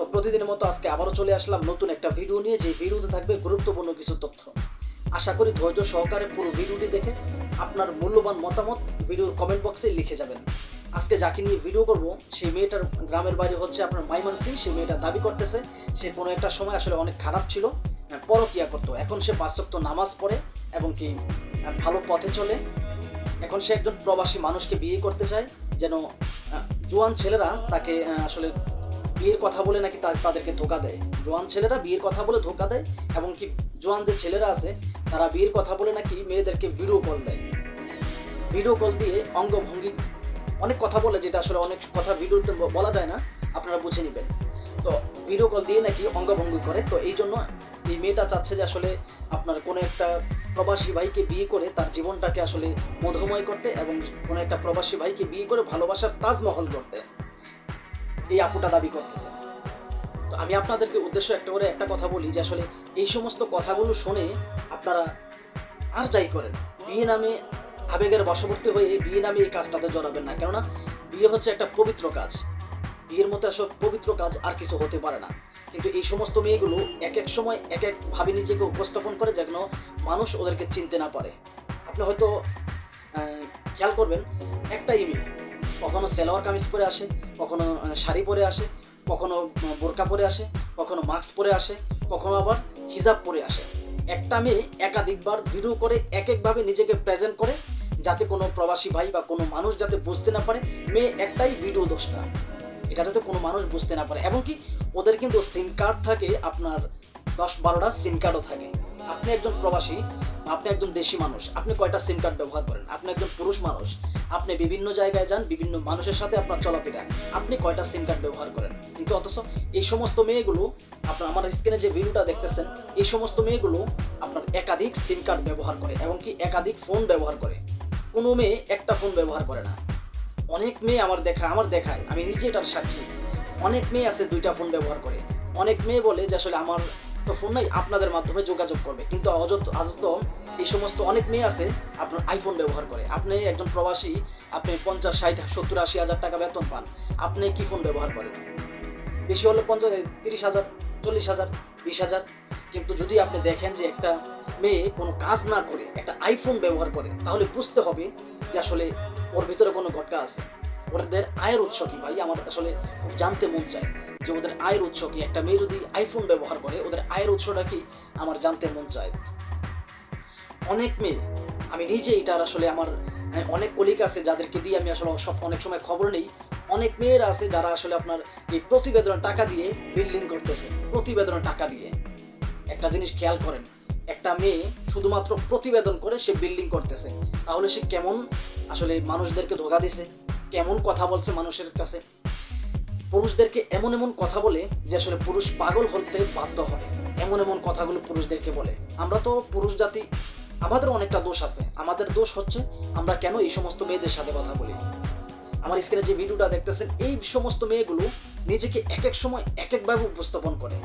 তো প্রতিদিনের মতো আজকে আবারও চলে আসলাম নতুন একটা ভিডিও নিয়ে যে ভিডিওতে থাকবে গুরুত্বপূর্ণ কিছু তথ্য। আশা করি ধৈর্য সহকারে পুরো ভিডিওটি দেখে আপনার মূল্যবান মতামত ভিডিওর কমেন্ট বক্সে লিখে যাবেন। আজকে যাকে নিয়ে ভিডিও করব, সেই মেয়েটার গ্রামের বাড়ি হচ্ছে আপনার মাইমান সিং সেই মেয়েটা দাবি করতেছে, সে কোনো একটা সময় আসলে অনেক খারাপ ছিল পরকিয়া করতো। এখন সে পাঁচক্ত নামাজ পড়ে এবং কি ভালো পথে চলে। এখন সে একজন প্রবাসী মানুষকে বিয়ে করতে চায়, যেন জোয়ান ছেলেরা তাকে আসলে বিয়ের কথা বলে নাকি তাদেরকে ধোকা দেয়? জোয়ান ছেলেরা বিয়ের কথা বলে ধোকা দেয় এবং কি জোয়ান যে ছেলেরা আছে, তারা বিয়ের কথা বলে নাকি মেয়েদেরকে ভিডিও কল দেয়। ভিডিও কল দিয়ে অঙ্গভঙ্গি অনেক কথা বলে, যেটা আসলে অনেক কথা ভিডিওতে বলা যায় না, আপনারা বুঝে নেবেন। তো ভিডিও কল দিয়ে নাকি অঙ্গভঙ্গি করে, তো এই জন্য এই মেয়েটা চাচ্ছে যে আসলে আপনার কোনো একটা প্রবাসী ভাইকে বিয়ে করে তার জীবনটাকে আসলে মধুময় করতে এবং কোনো একটা প্রবাসী ভাইকে বিয়ে করে ভালোবাসার তাজমহল করতে এই আপুটা দাবি করতেছে। তো আমি আপনাদেরকে উদ্দেশ্য একটা করে একটা কথা বলি যে আসলে এই সমস্ত কথাগুলো শুনে আপনারা আর যাই করেন। বিয়ে নামে আবেগের বশবর্তী হয়ে বিয়ে নামে এই কাজটাতে জড়াবেন না। কেননা বিয়ে হচ্ছে একটা পবিত্র কাজ। বিয়ের মতো আসলে পবিত্র কাজ আর কিছু হতে পারে না। কিন্তু এই সমস্ত মেয়েগুলো এক এক সময় এক এক ভাবে নিজেকে উপস্থাপন করে যেন মানুষ ওদেরকে চিনতে না পারে। আপনি হয়তো খেয়াল করবেন, একটাই মেয়ে কখনো সেলোয়ার কামিজ পরে আসে, কখনো শাড়ি পরে আসে, কখনো বোরকা পরে আসে, কখনো মাস্ক পরে আসে, কখনো আবার হিজাব পরে আসে। একটা মেয়ে একাধিকবার ভিডিও করে এক একভাবে নিজেকে প্রেজেন্ট করে, যাতে কোনো প্রবাসী ভাই বা কোনো মানুষ যাতে বুঝতে না পারে, মেয়ে একটাই ভিডিও দোষটা। এটা যাতে কোনো মানুষ বুঝতে না পারে। এবং কি, ওদের কিন্তু সিম কার্ড থাকে আপনার দশ বারোটা সিম কার্ডও থাকে। আপনি একজন প্রবাসী আপনি একজন দেশি মানুষ, আপনি কয়টা সিম কার্ড ব্যবহার করেন, আপনি একজন পুরুষ মানুষ, আপনি বিভিন্ন জায়গায় যান, বিভিন্ন মানুষের সাথে আপনার চলাফেরা, আপনি কয়টা সিম কার্ড ব্যবহার করেন? কিন্তু অথচ এই সমস্ত মেয়েগুলো, আপনার আমার স্ক্রিনে যে ভিডিওটা দেখতেছেন, এই সমস্ত মেয়েগুলো আপনার একাধিক সিম কার্ড ব্যবহার করে এবং কি একাধিক ফোন ব্যবহার করে। কোনো মেয়ে একটা ফোন ব্যবহার করে না। অনেক মেয়ে আমার দেখা, আমার দেখায়, আমি নিজে এটার সাক্ষী। অনেক মেয়ে আছে দুইটা ফোন ব্যবহার করে। অনেক মেয়ে বলে যে আসলে আমার তো ফোন নাই আপনাদের মাধ্যমে যোগাযোগ করবে। কিন্তু অযত আদত এই সমস্ত অনেক মেয়ে আছে, আপনার আইফোন ব্যবহার করে। আপনি একজন প্রবাসী, আপনি পঞ্চাশ, ষাট, সত্তর, আশি হাজার টাকা বেতন পান। আপনি কি ফোন ব্যবহার করেন? বেশি হলে পঞ্চাশ তিরিশ হাজার, চল্লিশ হাজার, বিশ হাজার। কিন্তু যদি আপনি দেখেন যে একটা মেয়ে কোনো কাজ না করে, একটা আইফোন ব্যবহার করে, তাহলে বুঝতে হবে যে আসলে ওর ভিতরে কোনো ঘটকা আছে। ওদের আয়ের উৎস কি ভাই? আমার আসলে খুব জানতে মন চায়। যে ওদের আয়ের উৎস কি? একটা মেয়ে যদি আইফোন ব্যবহার করে, ওদের আয়ের উৎসটা কি? আমার জানতে মন চায়। অনেক মেয়ে, আমি নিজে এটার আসলে আমার অনেক কলিগ আছে যাদেরকে দিয়ে আমি আসলে সব, অনেক সময় খবর নেই। অনেক মেয়েরা আছে যারা আসলে আপনার এই প্রতিবেদনের টাকা দিয়ে বিল্ডিং করতেছে। প্রতিবেদনের টাকা দিয়ে। একটা জিনিস খেয়াল করেন, একটা মেয়ে শুধুমাত্র প্রতিবেদন করে সে বিল্ডিং করতেছে। তাহলে সে কেমন আসলে মানুষদেরকে ধোকা দিছে? কেমন কথা বলছে মানুষের কাছে? পুরুষদেরকে এমন এমন কথা বলে যে আসলে পুরুষ পাগল হতে বাধ্য হয় এমন এমন কথাগুলো পুরুষদেরকে বলে। আমরা তো পুরুষ জাতি, আমাদের অনেকটা দোষ আছে। আমাদের দোষ হচ্ছে আমরা কেন এই সমস্ত মেয়েদের সাথে কথা বলি? আমার স্ক্রিনে যে ভিডিওটা দেখতেছেন, এই সমস্ত মেয়েগুলো নিজেকে এক এক সময় এক একভাবে উপস্থাপন করে।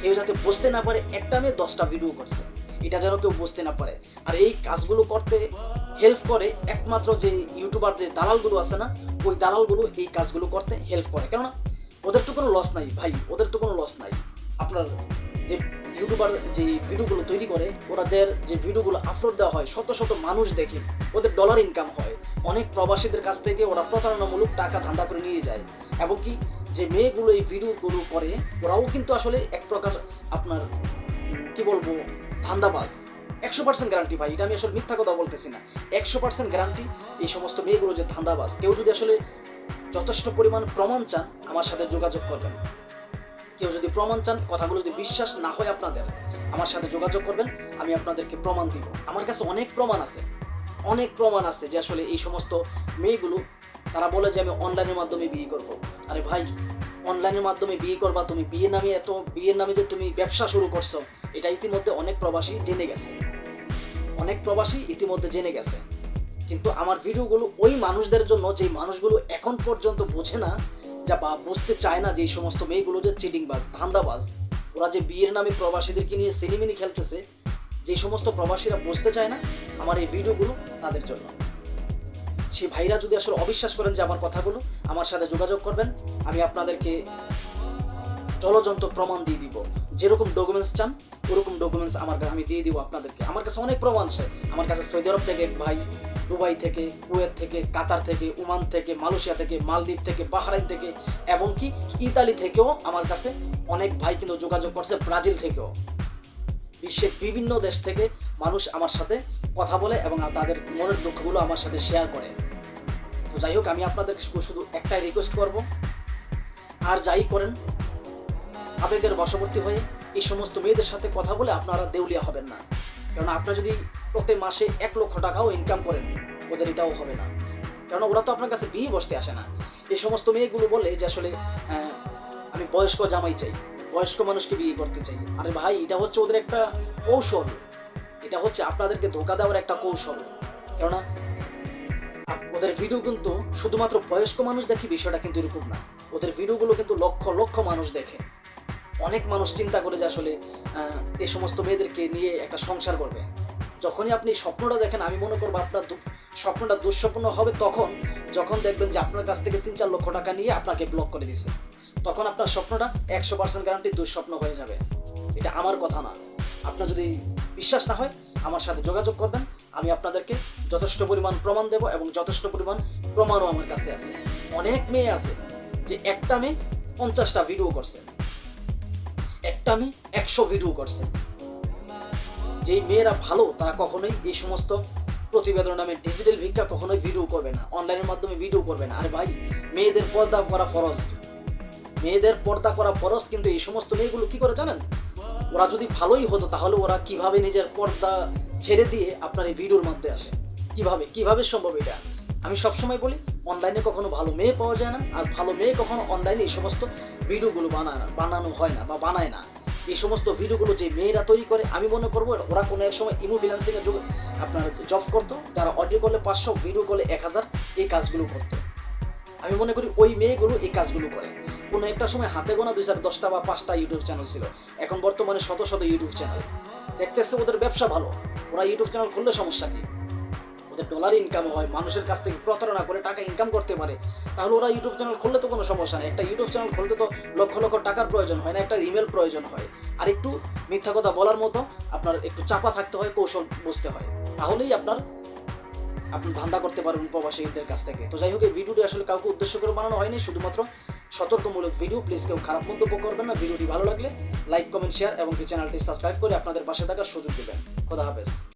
কেউ যাতে বুঝতে না পারে, একটা মেয়ে দশটা ভিডিও করছে। এটা যেন কেউ বুঝতে না পারে। আর এই কাজগুলো করতে হেল্প করে একমাত্র যে ইউটিউবার যে দালালগুলো আছে না, ওই দালালগুলো এই কাজগুলো করতে হেল্প করে। কেননা, ওদের তো কোনো লস নাই ভাই, ওদের তো কোনো লস নাই। আপনার যে ইউটিউবার যে ভিডিওগুলো তৈরি করে, ওরাদের যে ভিডিওগুলো আপলোড দেওয়া হয়, শত শত মানুষ দেখে, ওদের ডলার ইনকাম হয়। অনেক প্রবাসীদের কাছ থেকে ওরা প্রতারণামূলক টাকা ধান্দা করে নিয়ে যায়। এবং কি, যে মেয়েগুলো এই ভিডিওগুলো করে, ওরাও কিন্তু আসলে এক প্রকার আপনার কি বলব ধান্দাবাজ। একশো পার্সেন্ট গ্যারান্টি ভাই, এটা আমি আসলে মিথ্যা কথা বলতেছি না। একশো পার্সেন্ট গ্যারান্টি এই সমস্ত মেয়েগুলো যে ধান্দাবাজ, কেউ যদি আসলে যথেষ্ট পরিমাণ প্রমাণ চান, আমার সাথে যোগাযোগ করবেন। কেউ যদি প্রমাণ চান, কথাগুলো যদি বিশ্বাস না হয় আপনাদের, আমার সাথে যোগাযোগ করবেন, আমি আপনাদেরকে প্রমাণ দিব। আমার কাছে অনেক প্রমাণ আছে। অনেক প্রমাণ আছে যে আসলে এই সমস্ত মেয়েগুলো, তারা বলে যে আমি অনলাইনের মাধ্যমে বিয়ে করব। আরে ভাই, অনলাইনের মাধ্যমে বিয়ে করবা, তুমি বিয়ে নামে এত, বিয়ের নামে যে তুমি ব্যবসা শুরু করছ এটা ইতিমধ্যে অনেক প্রবাসী জেনে গেছে। অনেক প্রবাসী ইতিমধ্যে জেনে গেছে। কিন্তু আমার ভিডিওগুলো ওই মানুষদের জন্য যে মানুষগুলো এখন পর্যন্ত বোঝে না, যা বা বুঝতে চায় না যে এই সমস্ত মেয়েগুলো যে চিটিংবাজ, ধান্দাবাজ, ওরা যে বিয়ের নামে প্রবাসীদেরকে নিয়ে সিনেমিনি খেলতেছে, যে সমস্ত প্রবাসীরা বুঝতে চায় না আমার এই ভিডিওগুলো তাদের জন্য। সেই ভাইরা যদি আসলে অবিশ্বাস করেন যে আমার কথাগুলো, আমার সাথে যোগাযোগ করবেন, আমি আপনাদেরকে জলযন্ত্র প্রমাণ দিয়ে দিব। যেরকম ডকুমেন্টস চান ওরকম ডকুমেন্টস আমার কাছে আমি দিয়ে দিব আপনাদেরকে। আমার কাছে অনেক প্রমাণ আছে। আমার কাছে সৌদি আরব থেকে ভাই, দুবাই থেকে, কুয়েত থেকে, কাতার থেকে, ওমান থেকে, মালয়েশিয়া থেকে, মালদ্বীপ থেকে, বাহরাইন থেকে, এমনকি ইতালি থেকেও আমার কাছে অনেক ভাই কিন্তু যোগাযোগ করছে ব্রাজিল থেকেও। বিশ্বের বিভিন্ন দেশ থেকে মানুষ আমার সাথে কথা বলে এবং তাদের মনের দুঃখগুলো আমার সাথে শেয়ার করে। তো যাই হোক, আমি আপনাদের শুধু একটাই রিকোয়েস্ট করব। আর যাই করেন আবেগের বশবর্তী হয়ে এই সমস্ত মেয়েদের সাথে কথা বলে আপনারা দেউলিয়া হবেন না। কারণ আপনারা যদি প্রতি মাসে এক লক্ষ টাকাও ইনকাম করেন, ওদের এটাও হবে না। কারণ ওরা তো আপনার কাছে বিয়ে বসতে আসে না। এই সমস্ত মেয়েগুলো বলে যে আসলে আমি বয়স্ক জামাই চাই, বয়স্ক মানুষকে বিয়ে করতে চাই। আরে ভাই, এটা হচ্ছে ওদের একটা কৌশল। এটা হচ্ছে আপনাদেরকে ধোকা দেওয়ার একটা কৌশল। কেননা ওদের ভিডিও কিন্তু শুধুমাত্র বয়স্ক মানুষ দেখি বিষয়টা কিন্তু এরকম না। ওদের ভিডিওগুলো কিন্তু লক্ষ লক্ষ মানুষ দেখে। অনেক মানুষ চিন্তা করে যে আসলে এই সমস্ত মেয়েদেরকে নিয়ে একটা সংসার করবে। যখনই আপনি স্বপ্নটা দেখেন, আমি মনে করব আপনার স্বপ্নটা দুঃস্বপ্ন হবে তখন, যখন দেখবেন যে আপনার কাছ থেকে তিন চার লক্ষ টাকা নিয়ে আপনাকে ব্লক করে দিছে তখন আপনার স্বপ্নটা একশো পার্সেন্ট গ্যারান্টি দুঃস্বপ্ন হয়ে যাবে। এটা আমার কথা না। আপনার যদি বিশ্বাস না হয়, আমার সাথে যোগাযোগ করবেন। আমি আপনাদেরকে যথেষ্ট পরিমাণ প্রমাণ দেব এবং যথেষ্ট পরিমাণ প্রমাণও আমার কাছে আছে। অনেক মেয়ে আছে যে একটা মেয়ে পঞ্চাশটা ভিডিও করছে। একটা মেয়ে একশো ভিডিও করছে। যেই মেয়েরা ভালো, তারা কখনোই এই সমস্ত প্রতিবেদন নামে ডিজিটাল ভিক্ষা কখনোই ভিডিও করবে না। অনলাইনের মাধ্যমে ভিডিও করবে না। আরে ভাই, মেয়েদের পর্দা করা ফরজ। মেয়েদের পর্দা করা ফরজ, কিন্তু এই সমস্ত মেয়েগুলো কি করে জানেন? ওরা যদি ভালোই হতো, তাহলে ওরা কীভাবে নিজের পর্দা ছেড়ে দিয়ে আপনার এই ভিডিওর মধ্যে আসে? কীভাবে? কীভাবে সম্ভব এটা? আমি সবসময় বলি অনলাইনে কখনো ভালো মেয়ে পাওয়া যায় না, আর ভালো মেয়ে কখনো অনলাইনে এই সমস্ত ভিডিওগুলো বানায় বানানো হয় না বা বানায় না। এই সমস্ত ভিডিওগুলো যে মেয়েরা তৈরি করে, আমি মনে করব ওরা কোনো এক সময় ইমো এর যুগে আপনার জব করতো, যারা অডিও কলে পাঁচশো ভিডিও কলে এক হাজার, এই কাজগুলো করতো। আমি মনে করি ওই মেয়েগুলো এই কাজগুলো করে। কোনো একটা সময় হাতে গোনা দুই চার দশটা বা পাঁচটা ইউটিউব চ্যানেল ছিল। এখন বর্তমানে শত শত ইউটিউব চ্যানেল দেখতেছে ওদের ব্যবসা ভালো। ওরা ইউটিউব চ্যানেল খুললে সমস্যা কি? ওদের ডলার ইনকাম হয়, মানুষের কাছ থেকে প্রতারণা করে টাকা ইনকাম করতে পারে। তাহলে ওরা ইউটিউব চ্যানেল খুললে তো কোনো সমস্যা নেই। একটা ইউটিউব চ্যানেল খুলতে তো লক্ষ লক্ষ টাকার প্রয়োজন হয় না, একটা ইমেল প্রয়োজন হয়। আর একটু মিথ্যা কথা বলার মতো আপনার একটু চাপা থাকতে হয়, কৌশল বুঝতে হয়। তাহলেই আপনার, আপনি ধান্দা করতে পারবেন প্রবাসীদের কাছ থেকে। তো যাই হোক, এই ভিডিওটি আসলে কাউকে উদ্দেশ্য করে বানানো হয়নি, শুধুমাত্র সতর্কমূলক ভিডিও প্লিজ কেউ খারাপ মন্তব্য করবেন না। ভিডিওটি ভালো লাগলে লাইক কমেন্ট শেয়ার এবং চ্যানেলটি সাবস্ক্রাইব করে আপনাদের পাশে থাকার সুযোগ দেবেন। খোদা হাফেজ।